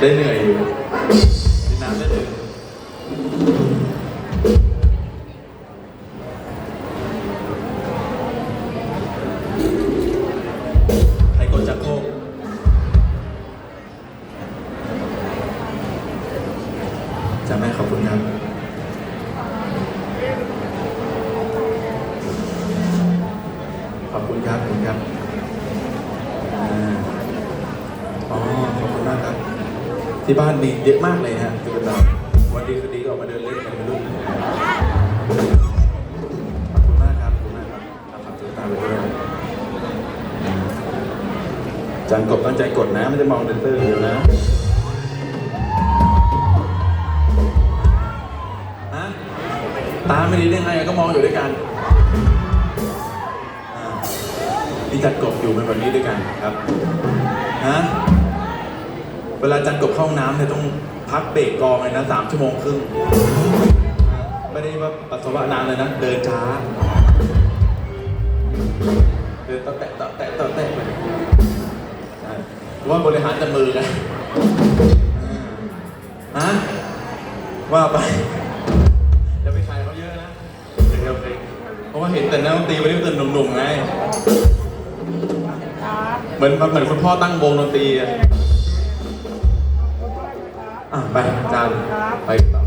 ได้เหนื่อยอยู่กินน้ำได้เลยใครกดจักรโครกจะแม่ขอบคุณครับขอบคุณครับขอบคุณครับอ่าอ๋อ ขอบคุณมากครับ ที่บ้านมีเยอะมากเลยฮะตุ๊กตาวันดีคืนดีก็ออกมาเดินเล่นกันไม่รู้ขอบคุณมากครับขอบคุณมากครับเอาฝากตุ๊กตาไปด้วยจันกบตั้งใจกดนะไม่จะมองเดนเตอร์เดียวนะฮะตาไม่ดีได้ไงก็มองอยู่ด้วยกันอ่านี่จัดกบอยู่เป็นแบบนี้ด้วยกันครับฮะ เวลาจัดกบเข้าห้องน้ำเนี่ยต้องพักเบรกกองเลยนะสามชั่วโมงครึ่งไม่ได้ว่าปัสสาวะนานเลยนะเดินช้า เดินตะแตะตะแตะตะแตะไปว่าบริหารแต่มือไงฮะว่าไปอย่าไปใครเขาเยอะนะโอเคเคเพราะว่าเห็นแต่นักดนตรีวันนี้ตื่นหนุ่มๆไงเหมือนเหมือนคุณพ่อตั้งวงดนตรีอะ อะไปจานไปต่อ